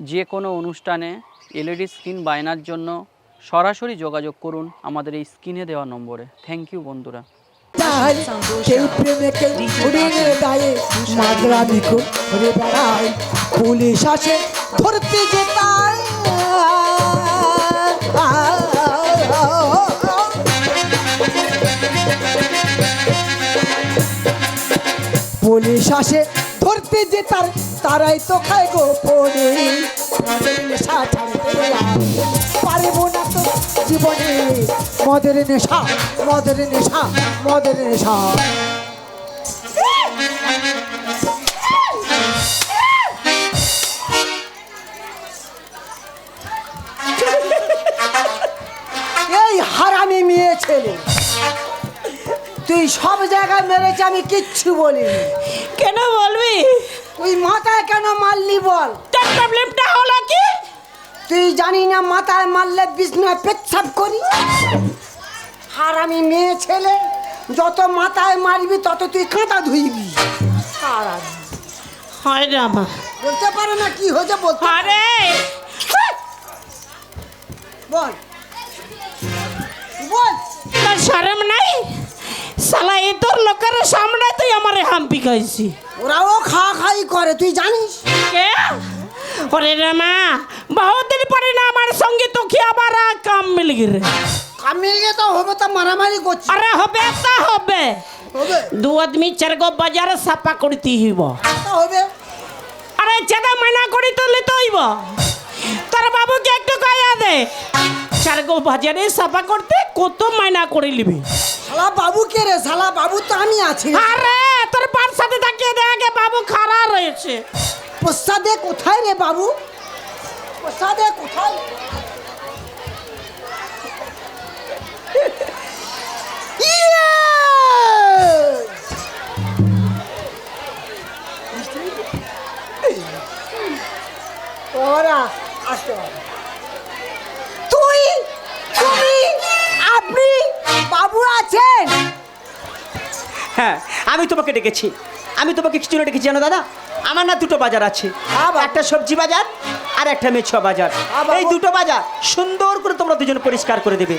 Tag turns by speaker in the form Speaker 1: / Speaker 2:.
Speaker 1: যে কোনো অনুষ্ঠানে এলইডি স্ক্রিন বায়নার জন্য সরাসরি যোগাযোগ করুন আমাদের এই স্ক্রিনে দেওয়া নম্বরে। থ্যাংক ইউ বন্ধুরা।
Speaker 2: পুলিশ আসে পুলিশ আসে ধরতে যে তার তারাই তো খায় গো মদের নেশা ছাড়তে না তো জীবনে। মদের নেশা মদের নেশা মদের নেশা। এই হারামি মেয়ে ছেলে। তুই সব জায়গায় মেরেছে, আমি কিচ্ছু বলিনি।
Speaker 3: কেন বলবি?
Speaker 2: তুই মাথায় কেন মারলি বল?
Speaker 3: তোর প্রবলেমটা হলো কি?
Speaker 2: তুই জানি না মাথায় মারলে বিষ্ণু পেচ্ছাপ করি। আর আমি মেয়ে ছেলে যত মাথায় মারবি তত তুই কাঁটা ধুইবি।
Speaker 3: হয় রে আমার
Speaker 2: বলতে পারো না কি হয়েছে বলতে
Speaker 3: আরে!
Speaker 2: বল। বল।
Speaker 3: তোর শরম নাই? সালা এ তোর লোকের সামনে তুই আমারে হাম্পি খাইছি।
Speaker 2: ওরাও খা খাই করে তুই জানিস?
Speaker 3: কে? ওরে রে মা বহুদিন পরে না আমার সঙ্গে তো কি আবার কাম মিল গিরে
Speaker 2: মিল গিয়ে তো হবে তো মারামারি করছি
Speaker 3: আরে হবে তা হবে।
Speaker 2: হবে।
Speaker 3: দু আদমি চার গো বাজারে সাপা করতে হইব।
Speaker 2: তা হবে।
Speaker 3: আরে চেদা মাইনা করি তো লিতে হইব। তোর বাবুকে একটু কয়া দে চার গো বাজারে সাপা করতে কত মাইনা করে নিবি
Speaker 2: শালা বাবু কে রে? শালা বাবু তো আমি আছি।
Speaker 3: আরে তোর পার সাথে তাকিয়ে দেখে বাবু খারাপ রয়েছে।
Speaker 2: প্রসাদে কোথায় রে বাবু? প্রসাদে কোথায়? ইয়ে! ওরা আপনি বাবু আছেন?
Speaker 4: হ্যাঁ আমি তোমাকে ডেকেছি। আমি তোমাকে কিছু না ডেকেছি জানো দাদা? আমার না দুটো বাজার আছে। একটা সবজি বাজার আর একটা মেছুয়া বাজার। এই দুটো বাজার সুন্দর করে তোমরা দুজন পরিষ্কার করে দেবে।